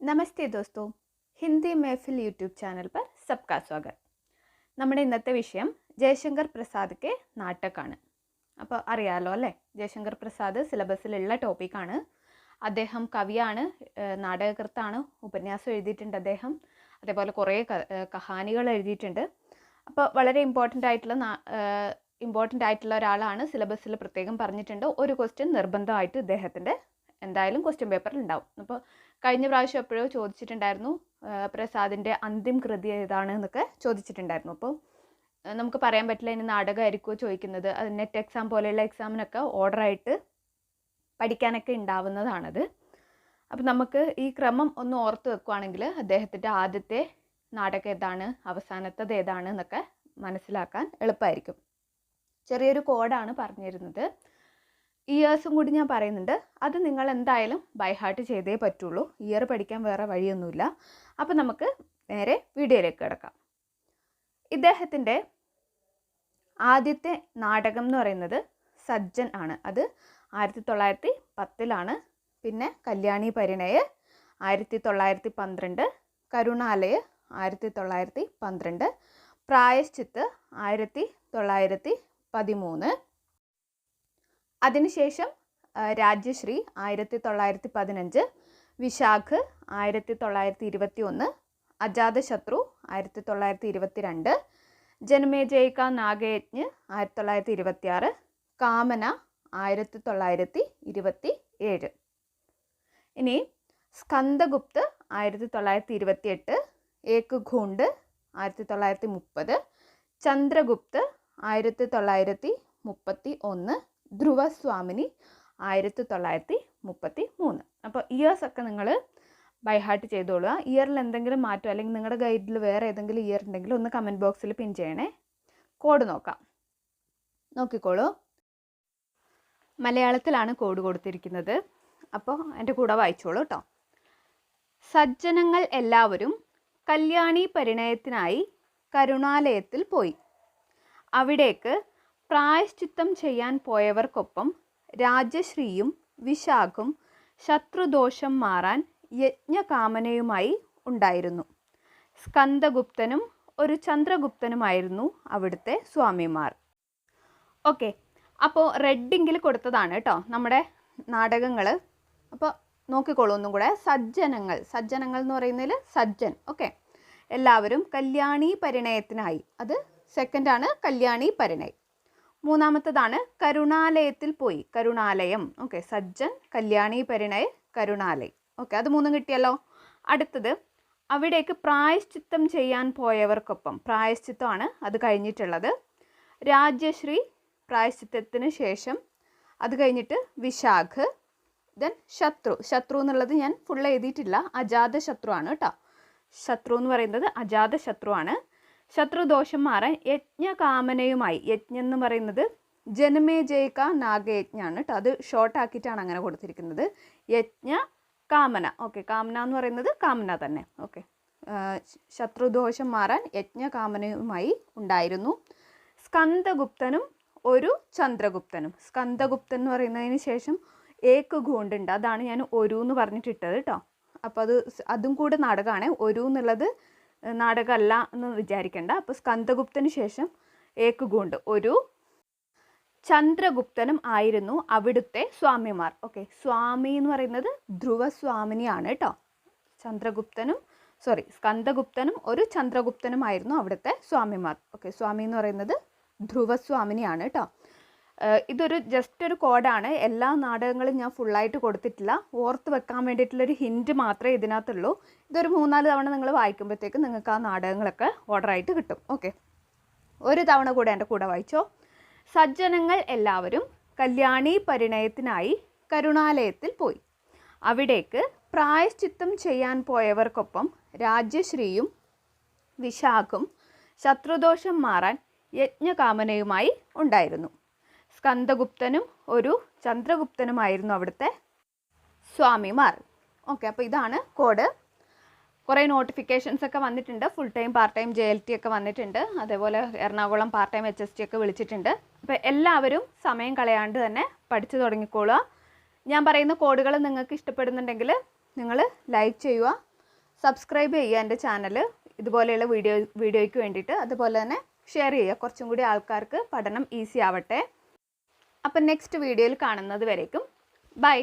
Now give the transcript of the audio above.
नमस्ते दोस्तों Hindi മേഫിൽ YouTube channel पर सबका സ്വാഗത് നമ്മുടെ ഇന്നത്തെ വിഷയം ജയശങ്കർ പ്രസാദ് കെ നാട്ടക്കാണ് അപ്പോൾ അറിയാലോ അല്ലേ ജയശങ്കർ പ്രസാദ് സിലബസിലുള്ള ടോപ്പിക്കാണ് അദ്ദേഹം കവിയാണ് ഏഹ് നാടകകൃത്താണ് ഉപന്യാസം എഴുതിയിട്ടുണ്ട് അദ്ദേഹം അതേപോലെ കുറേ ക- ഏഹ് കഹാനികൾ എഴുതിയിട്ടുണ്ട് അപ്പോൾ വളരെ ഇമ്പോർട്ടൻ്റ് ആയിട്ടുള്ള ഇമ്പോർട്ടൻ്റ് ആയിട്ടുള്ള ഒരാളാണ് സിലബസിൽ പ്രത്യേകം പറഞ്ഞിട്ടുണ്ട് ഒരു ക്വസ്റ്റ്യൻ നിർബന്ധമായിട്ട് ഇദ്ദേഹത്തിൻ്റെ എന്തായാലും ക്വസ്റ്റ്യൻ പേപ്പറിൽ ഉണ്ടാവും. അപ്പോൾ കഴിഞ്ഞ പ്രാവശ്യം എപ്പോഴോ ചോദിച്ചിട്ടുണ്ടായിരുന്നു പ്രസാദിന്റെ അന്തിം കൃതി ഏതാണ് എന്നൊക്കെ ചോദിച്ചിട്ടുണ്ടായിരുന്നു. അപ്പോൾ നമുക്ക് പറയാൻ പറ്റില്ല ഇനി നാടകമായിരിക്കുമോ ചോദിക്കുന്നത്. അത് നെറ്റ് എക്സാം പോലെയുള്ള എക്സാമിനൊക്കെ ഓർഡറായിട്ട് പഠിക്കാനൊക്കെ ഉണ്ടാവുന്നതാണത്. അപ്പം നമുക്ക് ഈ ക്രമം ഒന്ന് ഓർത്ത് വെക്കുവാണെങ്കിൽ അദ്ദേഹത്തിന്റെ ആദ്യത്തെ നാടകം ഏതാണ് അവസാനത്തത് ഏതാണ് എന്നൊക്കെ മനസ്സിലാക്കാൻ എളുപ്പമായിരിക്കും. ചെറിയൊരു കോഡാണ് പറഞ്ഞിരുന്നത്. ഇയേഴ്സും കൂടി ഞാൻ പറയുന്നുണ്ട്. അത് നിങ്ങൾ എന്തായാലും ബൈ ഹാർട്ട് ചെയ്തേ പറ്റുള്ളൂ. ഇയർ പഠിക്കാൻ വേറെ വഴിയൊന്നുമില്ല. അപ്പം നമുക്ക് നേരെ വീഡിയോയിലേക്ക് കിടക്കാം. ഇദ്ദേഹത്തിന്റെ ആദ്യത്തെ നാടകം എന്ന് പറയുന്നത് സജ്ജൻ ആണ്. അത് ആയിരത്തി തൊള്ളായിരത്തി പത്തിലാണ് പിന്നെ കല്യാണി പരിണയ് ആയിരത്തി തൊള്ളായിരത്തി പന്ത്രണ്ട് കരുണാലയ് ആയിരത്തി തൊള്ളായിരത്തി പന്ത്രണ്ട് പ്രായശ്ചിത്ത് ആയിരത്തി തൊള്ളായിരത്തി പതിമൂന്ന് അതിനുശേഷം രാജ്യശ്രീ ആയിരത്തി തൊള്ളായിരത്തി പതിനഞ്ച് വിശാഖ് ആയിരത്തി തൊള്ളായിരത്തി ഇരുപത്തി ഒന്ന് അജാതശത്രു ആയിരത്തി തൊള്ളായിരത്തി ഇരുപത്തി രണ്ട് ജന്മേജയിക നാഗയജ്ഞ് ആയിരത്തി തൊള്ളായിരത്തി ഇരുപത്തി ആറ് കാമന ആയിരത്തി തൊള്ളായിരത്തി ഇരുപത്തി ഏഴ് ഇനി സ്കന്ദഗുപ്ത് ആയിരത്തി തൊള്ളായിരത്തി ഇരുപത്തി എട്ട് ഏക്ക് ഘൂണ്ട് ആയിരത്തി തൊള്ളായിരത്തി മുപ്പത് ചന്ദ്രഗുപ്ത് ആയിരത്തി തൊള്ളായിരത്തി മുപ്പത്തി ഒന്ന് ധ്രുവസ്വാമിനി ആയിരത്തി തൊള്ളായിരത്തി മുപ്പത്തി മൂന്ന് അപ്പോൾ ഇയേഴ്സ് ഒക്കെ നിങ്ങൾ ബൈ ഹാർട്ട് ചെയ്തോളുക. ഇയറിൽ എന്തെങ്കിലും മാറ്റം അല്ലെങ്കിൽ നിങ്ങളുടെ ഗൈഡിൽ വേറെ ഏതെങ്കിലും ഇയർ ഉണ്ടെങ്കിൽ ഒന്ന് കമന്റ് ബോക്സിൽ പിൻ ചെയ്യണേ. കോഡ് നോക്കാം. നോക്കിക്കോളൂ. മലയാളത്തിലാണ് കോഡ് കൊടുത്തിരിക്കുന്നത്. അപ്പോൾ എന്റെ കൂടെ വായിച്ചോളൂ കേട്ടോ സജ്ജനങ്ങൾ എല്ലാവരും കല്യാണി പരിണയത്തിനായി കരുണാലയത്തിൽ പോയി. അവിടേക്ക് പ്രായശ്ചിത്തം ചെയ്യാൻ പോയവർക്കൊപ്പം രാജശ്രീയും വിശാഖും ശത്രുദോഷം മാറാൻ യജ്ഞകാമനയുമായി ഉണ്ടായിരുന്നു. സ്കന്ദഗുപ്തനും ഒരു ചന്ദ്രഗുപ്തനുമായിരുന്നു അവിടുത്തെ സ്വാമിമാർ. ഓക്കെ അപ്പോൾ റെഡിങ്കിൽ കൊടുത്തതാണ് കേട്ടോ നമ്മുടെ നാടകങ്ങൾ അപ്പോൾ നോക്കിക്കോളൂ ഒന്നും കൂടെ. സജ്ജനങ്ങൾ സജ്ജനങ്ങൾ എന്ന് പറയുന്നതിൽ സജ്ജൻ. ഓക്കെ എല്ലാവരും കല്യാണി പരിണയത്തിനായി. അത് സെക്കൻഡാണ് കല്യാണി പരിണയം. മൂന്നാമത്തതാണ് കരുണാലയത്തിൽ പോയി. കരുണാലയം. ഓക്കെ സജ്ജൻ കല്യാണി പരിണയ കരുണാലയം. ഓക്കെ അത് മൂന്നും കിട്ടിയല്ലോ. അടുത്തത് അവിടേക്ക് പ്രായശ്ചിത്തം ചെയ്യാൻ പോയവർക്കൊപ്പം. പ്രായശ്ചിത്തമാണ് അത് കഴിഞ്ഞിട്ടുള്ളത്. രാജ്യശ്രീ പ്രായശ്ചിത്തത്തിന് ശേഷം അത് കഴിഞ്ഞിട്ട് വിശാഖ് ദെൻ ശത്രു. ശത്രു എന്നുള്ളത് ഞാൻ ഫുൾ എഴുതിയിട്ടില്ല. അജാത ആണ് കേട്ടോ. ശത്രു എന്ന് പറയുന്നത് അജാത ആണ് ശത്രുദോഷം മാറാൻ യജ്ഞകാമനയുമായി. യജ്ഞം എന്ന് പറയുന്നത് ജനമേജയിക നാഗയജ്ഞാണ് കേട്ടോ അത് ഷോർട്ടാക്കിയിട്ടാണ് അങ്ങനെ കൊടുത്തിരിക്കുന്നത്. യജ്ഞ കാമന ഓക്കെ കാമന എന്ന് പറയുന്നത് കാമന തന്നെ. ഓക്കെ ശത്രുദോഷം മാറാൻ യജ്ഞകാമനയുമായി ഉണ്ടായിരുന്നു. സ്കന്ദഗുപ്തനും ഒരു ചന്ദ്രഗുപ്തനും. സ്കന്ദഗുപ്തൻ എന്ന് പറയുന്നതിന് ശേഷം ഏക്ക് ഗൂണ്ടുണ്ട് അതാണ് ഞാൻ ഒരു എന്ന് പറഞ്ഞിട്ടിട്ടത് കേട്ടോ അപ്പോൾ അത് അതും കൂടെ നാടകമാണ്. ഒരു എന്നുള്ളത് നാടകമല്ല എന്ന് വിചാരിക്കേണ്ട. അപ്പോൾ സ്കന്ദഗുപ്തന് ശേഷം ഏക്കുഗുണ്ട് ഒരു ചന്ദ്രഗുപ്തനും ആയിരുന്നു അവിടുത്തെ സ്വാമിമാർ. ഓക്കെ സ്വാമി എന്ന് പറയുന്നത് ധ്രുവസ്വാമിനിയാണ് കേട്ടോ. ചന്ദ്രഗുപ്തനും സോറി സ്കന്ദഗുപ്തനും ഒരു ചന്ദ്രഗുപ്തനുമായിരുന്നു അവിടുത്തെ സ്വാമിമാർ. ഓക്കെ സ്വാമി എന്ന് പറയുന്നത് ധ്രുവസ്വാമിനിയാണ് കേട്ടോ. ഇതൊരു ജസ്റ്റ് ഒരു കോഡാണ്. എല്ലാ നാടകങ്ങളും ഞാൻ ഫുള്ളായിട്ട് കൊടുത്തിട്ടില്ല. ഓർത്ത് വെക്കാൻ വേണ്ടിയിട്ടുള്ളൊരു ഹിന്റ് മാത്രമേ ഇതിനകത്തുള്ളൂ. ഇതൊരു മൂന്നാൽ തവണ നിങ്ങൾ വായിക്കുമ്പോഴത്തേക്ക് നിങ്ങൾക്ക് ആ നാടകങ്ങളൊക്കെ ഓർഡറായിട്ട് കിട്ടും. ഓക്കെ ഒരു തവണ കൂടെ എന്റെ കൂടെ വായിച്ചോ. സജ്ജനങ്ങൾ എല്ലാവരും കല്യാണി പരിണയത്തിനായി കരുണാലയത്തിൽ പോയി. അവിടേക്ക് പ്രായശ്ചിത്തം ചെയ്യാൻ പോയവർക്കൊപ്പം രാജ്യശ്രീയും വിശാഖും ശത്രുദോഷം മാറാൻ യജ്ഞകാമനയുമായി ഉണ്ടായിരുന്നു. സ്കന്ദഗുപ്തനും ഒരു ചന്ദ്രഗുപ്തനുമായിരുന്നു അവിടുത്തെ സ്വാമിമാർ. ഓക്കെ അപ്പോൾ ഇതാണ് കോഡ്. കുറേ നോട്ടിഫിക്കേഷൻസ് ഒക്കെ വന്നിട്ടുണ്ട്. Full time part time J L T ഒക്കെ വന്നിട്ടുണ്ട്. അതേപോലെ Ernakulam part time H S T ഒക്കെ വിളിച്ചിട്ടുണ്ട്. അപ്പോൾ എല്ലാവരും സമയം കളയാണ്ട് തന്നെ പഠിച്ചു തുടങ്ങിക്കോളുക. ഞാൻ പറയുന്ന കോഡുകൾ നിങ്ങൾക്ക് ഇഷ്ടപ്പെടുന്നുണ്ടെങ്കിൽ നിങ്ങൾ ലൈക്ക് ചെയ്യുക സബ്സ്ക്രൈബ് ചെയ്യുക എന്റെ ചാനൽ ഇതുപോലെയുള്ള വീഡിയോ വീഡിയോയ്ക്ക് വേണ്ടിയിട്ട്. അതുപോലെ തന്നെ ഷെയർ ചെയ്യുക. കുറച്ചും കൂടി ആൾക്കാർക്ക് പഠനം ഈസി ആവട്ടെ. അപ്പം നെക്സ്റ്റ് വീഡിയോയിൽ കാണുന്നത് വരേക്കും. ബൈ